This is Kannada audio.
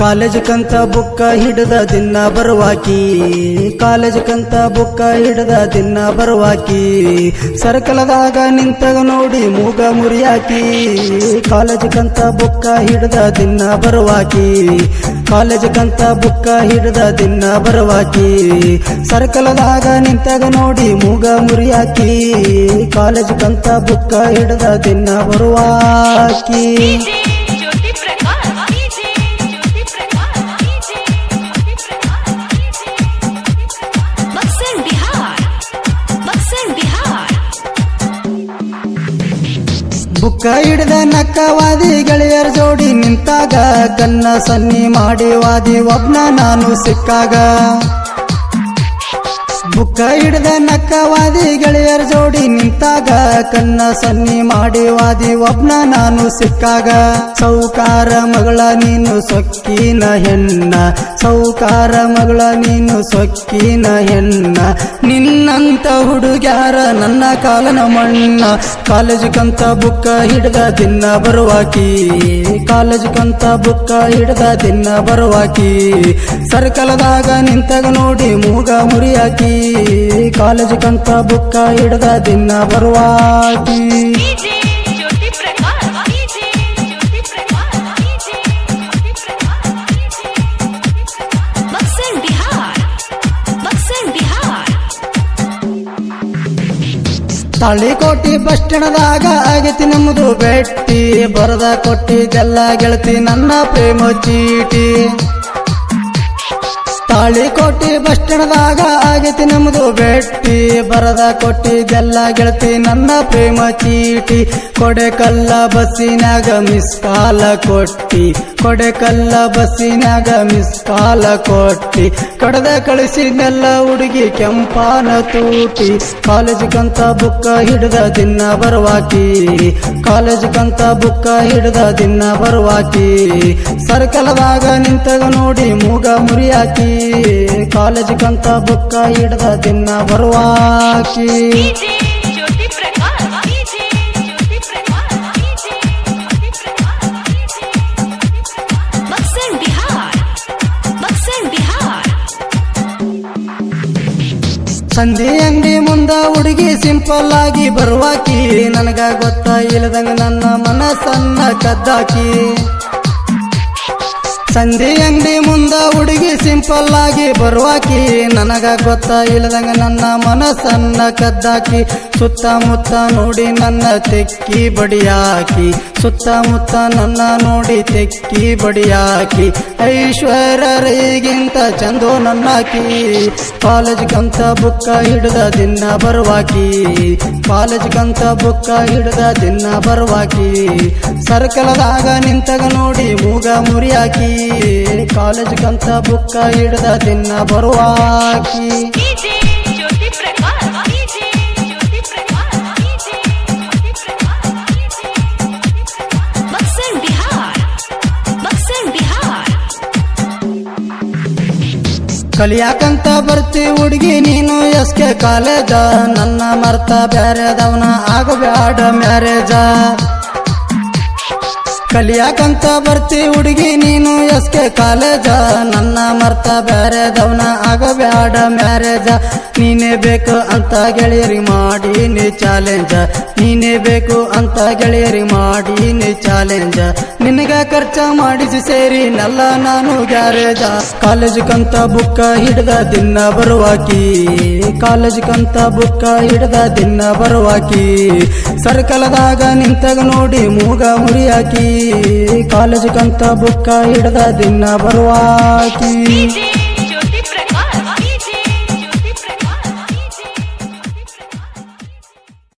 ಕಾಲೇಜಕ್ಕಂತ ಬುಕ್ಕ ಹಿಡ್ದ ದಿನ ಬರುವಾಕಿ. ಕಾಲೇಜಕ್ಕಂತ ಬುಕ್ಕ ಹಿಡ್ದ ದಿನ ಬರುವಾಕಿ. ಸರ್ಕಲದಾಗ ನಿಂತಾಗ ನೋಡಿ ಮೂಗ ಮುರಿಯಾಕಿ. ಕಾಲೇಜ್ ಕಂತ ಬುಕ್ಕ ಹಿಡ್ದ ದಿನ ಬರುವಾಕಿ. ಕಾಲೇಜಕ್ಕಂತ ಬುಕ್ಕ ಹಿಡ್ದ ದಿನ ಬರುವಾಕಿ. ಸರ್ಕಲದಾಗ ನಿಂತಾಗ ನೋಡಿ ಮೂಗ ಮುರಿಯಾಕಿ. ಕಾಲೇಜ್ ಕಂತ ಬುಕ್ಕ ಹಿಡ್ದ ದಿನ ಬರುವಾಕಿ. ಬುಕ್ಕ ಹಿಡ್ದ ನಕ್ಕವಾದಿ ಗೆಳೆಯರ ಜೋಡಿ ನಿಂತಾಗ ಕನ್ನ ಸನ್ನಿ ಮಾಡಿ ವಾದಿ ಒಬ್ನ ನಾನು ಸಿಕ್ಕಾಗ. ಬುಕ್ಕ ಹಿಡ್ದ ನಕ್ಕವಾದಿ ಗೆಳೆಯರ ಜೋಡಿ ನಿಂತಾಗ ಕನ್ನ ಸನ್ನಿ ಮಾಡಿ ವಾದಿ ಒಬ್ನ ನಾನು ಸಿಕ್ಕಾಗ. ಸೌಕಾರ ಮಗಳ ನೀನು ಸೊಕ್ಕಿನ ಹೆಣ್ಣ, ಸೌಕಾರ ಮಗಳ ನೀನು ಸೊಕ್ಕಿನ ಹೆಣ್ಣ. ನಿನ್ನಂತ ಹುಡುಗ್ಯಾರ ನನ್ನ ಕಾಲನ ಮಣ್ಣ. ಕಂತ ಬುಕ್ಕ ಹಿಡ್ದ ದಿನ ಬರುವಾಕಿ. ಕಂತ ಬುಕ್ಕ ಹಿಡ್ದ ದಿನ ಬರುವಾಕಿ. ಸರ್ಕಲದಾಗ ನಿಂತಾಗ ನೋಡಿ ಮೂಗ ಮುರಿಯಾಕಿ. ಕಾಲೇಜಿಗಂತ ಬುಕ್ಕ ಹಿಡ್ದ ದಿನ ಬರುವಾಕಿ ತಳ್ಳಿಕೋಟಿ ಬಸ್ ಸ್ಟ್ಯಾಂಡ್ದಾಗ ಆಗೈತಿ ನಮ್ಮದು ಬೆಟ್ಟಿ. ಬರದ ಕೊಟ್ಟಿದ್ದೆಲ್ಲ ಗೆಳತಿ ನನ್ನ ಪ್ರೇಮ ಚೀಟಿ. ತಾಳಿಕೋಟಿ ಬಸ್ ಸ್ಟ್ಯಾಂಡ್ದಾಗ ಆಗೈತಿ ನಮ್ಮದು ಬೆಟ್ಟಿ ಬರದ ಕೊಟ್ಟಿದ್ದೆಲ್ಲ ಗೆಳತಿ ನನ್ನ ಪ್ರೇಮ ಚೀಟಿ. ಕೊಡೆಕಲ್ಲ ಬಸ್ಸಿನಾಗ ಮಿಸ್ ಕಾಲ ಕೊಟ್ಟಿ. ಕೊಡೆಕಲ್ಲ ಬಸ್ಸಿನಾಗ ಮಿಸ್ ಕಾಲ ಕೊಟ್ಟಿ. ಕಡದ ಕಳಿಸಿದ್ನೆಲ್ಲ ಹುಡುಗಿ ಕೆಂಪಾನ ತೂಟಿ. ಕಾಲೇಜಕ್ಕಂತ ಬುಕ್ಕ ಹಿಡ್ದ ದಿನ ಬರುವಾಕಿ. ಕಾಲೇಜಕ್ಕಂತ ಬುಕ್ಕ ಹಿಡ್ದ ದಿನ ಬರುವಾಕಿ. ಸರ್ಕಲದಾಗ ನಿಂತಾಗ ನೋಡಿ ಮೂಗ ಮುರಿಯಾಕಿ. ಕಾಲೇಜಿಗಂತ ಬುಕ್ಕ ಹಿಡ್ದ ದಿನ ಬರುವಾಕಿ. ಸಂಜೆ ಅಂಗಡಿ ಮುಂದ ಹುಡುಗಿ ಸಿಂಪಲ್ ಆಗಿ ಬರುವಾಕಿ. ನನಗ ಗೊತ್ತ ಇಲ್ಲದಂಗ ನನ್ನ ಮನಸ್ಸನ್ನ ಕದ್ದಾಕಿ. ಸಂಧಿ ಅಂಗಡಿ ಮುಂದ ಹುಡುಗಿ ಸಿಂಪಲ್ ಆಗಿ ಬರುವಾಕಿ. ನನಗ ಗೊತ್ತ ಇಲ್ಲದಂಗ ನನ್ನ ಮನಸ್ಸನ್ನ ಕದ್ದಾಕಿ. ಸುತ್ತಮುತ್ತ ನೋಡಿ ನನ್ನ ತೆಕ್ಕಿ ಬಡಿಯಾಕಿ. ಸುತ್ತಮುತ್ತ ನನ್ನ ನೋಡಿ ತೆಕ್ಕಿ ಬಡಿಯಾಕಿ. ಐಶ್ವರ್ಯರಿಗಿಂತ ಚಂದು ನನ್ನಾಕಿ. ಕಾಲೇಜ್ಗಂತ ಬುಕ್ಕ ಹಿಡ್ದ ದಿನ ಬರುವಾಕಿ. ಕಾಲೇಜ್ಗಂತ ಬುಕ್ಕ ಹಿಡ್ದ ದಿನ ಬರುವಾಕಿ. ಸರ್ಕಲದಾಗ ನಿಂತಾಗ ನೋಡಿ ಮೂಗ ಮುರಿಯಾಕಿ. ಕಾಲೇಜ್ಗಂತ ಬುಕ್ಕ ಹಿಡ್ದ ದಿನ ಬರುವಾಕಿ. ಕಲಿಯಾಕಂತ ಬರ್ತಿ ಹುಡುಗಿ ನೀನು ಎಸ್ ಕೆ ಕಾಲೇಜ. ನನ್ನ ಮರ್ತ ಬ್ಯಾರೆದವನ ಆಗಬ್ಯಾಡ ಮ್ಯಾರೇಜ. ಕಲಿಯಾಕಂತ ಬರ್ತಿ ಹುಡುಗಿ ನೀನು ಎಸ್ಕೆ ಕಾಲೇಜ. ನನ್ನ ಮರ್ತ ಆಗ ಬ್ಯಾಡ ಮ್ಯಾರೇಜ. ನೀನೇ ಬೇಕು ಅಂತ ಗೆಳೆಯರಿ ಮಾಡಿ ನೀ ಚಾಲೆಂಜ. ನೀನೇ ಬೇಕು ಅಂತ ಗೆಳೆಯರಿ ಮಾಡಿ ನೀ ಚಾಲೆಂಜ. ನಿನಗ ಖರ್ಚ ಮಾಡಿಸಿ ಸೇರಿ ನಲ್ಲ ನಾನು ಗ್ಯಾರೇಜ. ಕಾಲೇಜ್ಗಂತ ಬುಕ್ಕ ಹಿಡ್ದ ದಿನ್ನ ಬರುವಾಕಿ. ಕಾಲೇಜ್ಗಂತ ಬುಕ್ಕ ಹಿಡ್ದ ದಿನ ಬರುವಾಕಿ. ಸರ್ಕಲದಾಗ ನಿಂತಾಗ ನೋಡಿ ಮೂಗ ಮುರಿಯಾಕಿ. ಕಾಲೇಜ್ಗಂತ ಬುಕ್ಕ ಹಿಡ್ದ ದಿನ ಬರುವಾಕಿ.